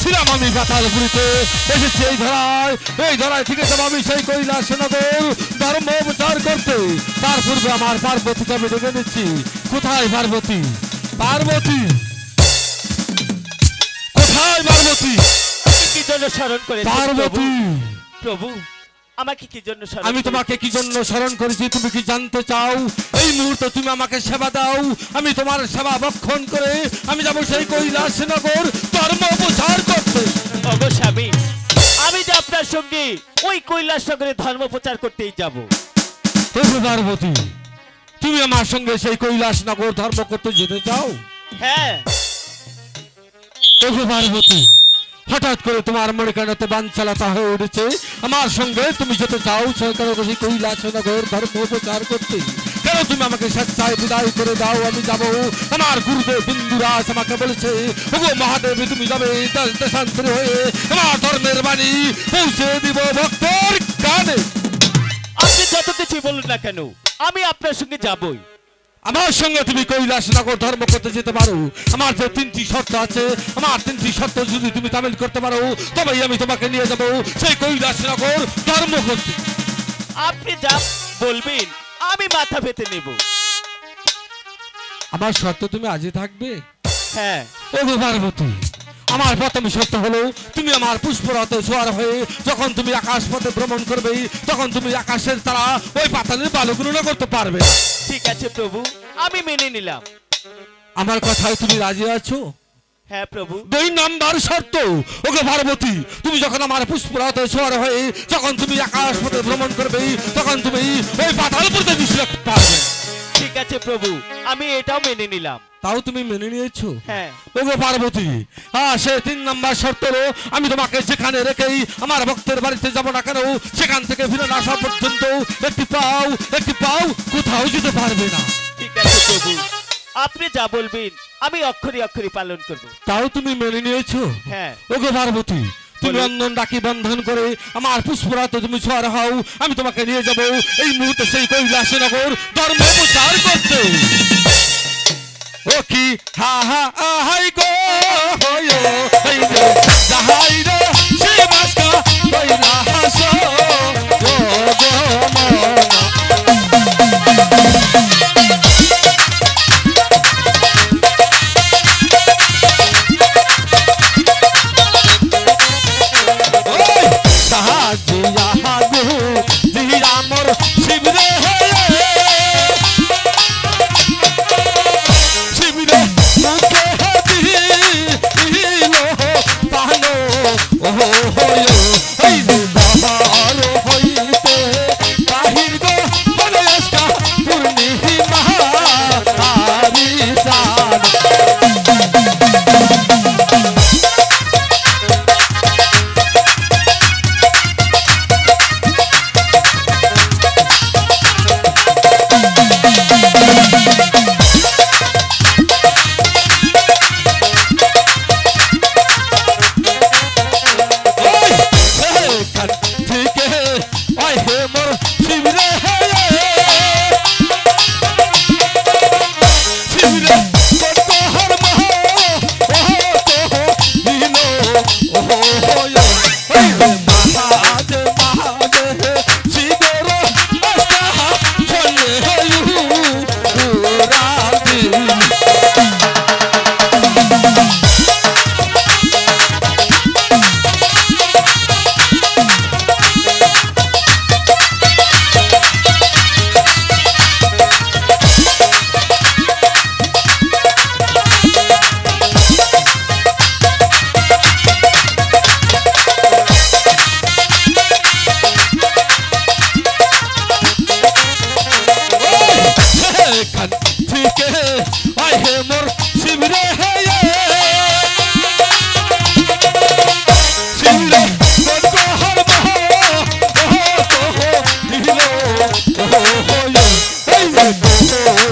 ছিলাম আমি পাতাল পুরীতে এসেছি এই ধরায় এই ধরায় থেকে যাব আমি সেই কৈলাস নগর ধর্ম প্রচার করতে। তার পূর্বে আমার পার্বতীকে আমি ডেকে নিচ্ছি। কোথায় পার্বতী? পার্বতী! কোথায় পার্বতী? কি জন্য স্মরণ করে পার্বতী! প্রভু? আমাকে কি জন্য আমি তোমাকে কি জন্য স্মরণ করেছি? তুমি কি জানতে চাও? এই মুহূর্তে তুমি আমাকে সেবা দাও। আমি তোমার সেবা ভক্ষণ করে আমি যাব সেই কৈলাস নগর ধর্ম প্রচার করতে। স্বামী আমি যে আপনার সঙ্গে ওই কৈলাস নগরে ধর্ম প্রচার করতেই যাব। প্রভু পার্বতী তুমি আমার সঙ্গে সেই কৈলাস নগর ধর্ম করতে যেতে চাও? হ্যাঁ। প্রভু পার্বতী হঠাৎ করে তোমার মনে কেনাতে বাঞ্চালতা হয়ে উঠেছে। আমার সঙ্গে তুমি যেতে চাও সেখানে সেই কৈলাস নগর ধর্ম প্রচার করতে। কেন তুমি আমাকে স্বেচ্ছায় বিদায় করে দাও? আমি যাব। আমার গুরুদেব বিন্দুরাজ আমাকে বলেছে, ওগো মহাদেব, তুমি যাবে দেশ- দেশান্তরে হয়ে আমার ধর্মের বাণী পৌঁছে দিব ভক্তর কানে। আপনি যত কিছুই বলুন না কেন, আমি আপনার সঙ্গে যাবই। আমার সঙ্গে তুমি কৈলাস নগর ধর্ম করতে যেতে পারো। আমার যে তিনটি শর্ত আছে আমার তিনটি শর্ত যদি তুমি তামিল করতে পারো তবেই আমি তোমাকে নিয়ে যাব সেই কৈলাস নগর ধর্ম করতে। আপনি যা বলবেন আমি মাথা পেতে নেব। আমার শর্ত তুমি আজই থাকবে? হ্যাঁ। ও পার্বতী আমার প্রথম সত্য হলো তুমি আমার পুষ্পরথে সোয়ার হয়ে যখন তুমি আকাশ পথে ভ্রমণ করবে তখন তুমি আকাশের তারা ওই পাতালের বালুগুলো করতে পারবে। ঠিক আছে প্রভু আমি মেনে নিলাম। আমার কথায় তুমি রাজি আছো? হ্যাঁ প্রভু। দুই নাম্বার শর্ত ওকে পার্বতী তুমি যখন আমার পুষ্পরাতে সোয়ার হয়ে যখন তুমি আকাশ পথে ভ্রমণ করবে তখন তুমি ওই পাতাল পড়তে দৃষ্টি পারবে আছে প্রভু আমি এটাও মেনে নিলাম। তাও তুমি মেনে নিয়েছো? হ্যাঁ। ওগো পার্বতী হ্যাঁ সে তিন নাম্বার শর্ত হলো আমি তোমাকে যেখানে রেখেই আমার ভক্তের বাড়িতে যাব না কেন? সেখান থেকে ফিরে না আসা পর্যন্ত একটি পাও একটি পাও কোথাও যেতে পারবে না। ঠিক আছে প্রভু আপনি যা বলবেন আমি অক্ষরে অক্ষরে পালন করব। তাও তুমি মেনে নিয়েছো? হ্যাঁ। ওগো পার্বতী তুমি রন্ধন ডাকি বন্ধন করে আমার পুষ্পরাতে তুমি ছোয়ার হও আমি তোমাকে নিয়ে যাব। এই মুহূর্তে সেই কৈলাসনগর ধর্ম প্রচার করতে। ও কি? হা হা আহাই গো এখান হে মোর শিবরে হে শিবরে কত হরম ওহ দিল ওহ এই যে কৈলাসে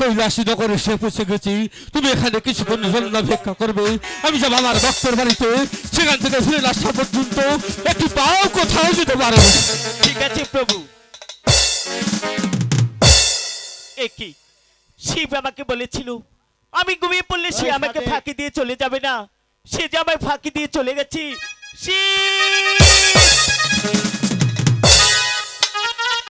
কৈলাসী নগরে সে পৌঁছে গেছি। তুমি এখানে কিছুক্ষণ জন্য অপেক্ষা করবে। আমি যাব আমার ভক্তের বাড়িতে। সেখান থেকে ফিরে আসা পর্যন্ত একটি পাও কোথাও যেতে পারো। ঠিক আছে প্রভু। একই শিব আমাকে বলেছিল আমি ঘুমিয়ে পড়লে সে আমাকে ফাঁকি দিয়ে চলে যাবে না। সে যে আমায় ফাঁকি দিয়ে চলে গেছি শিব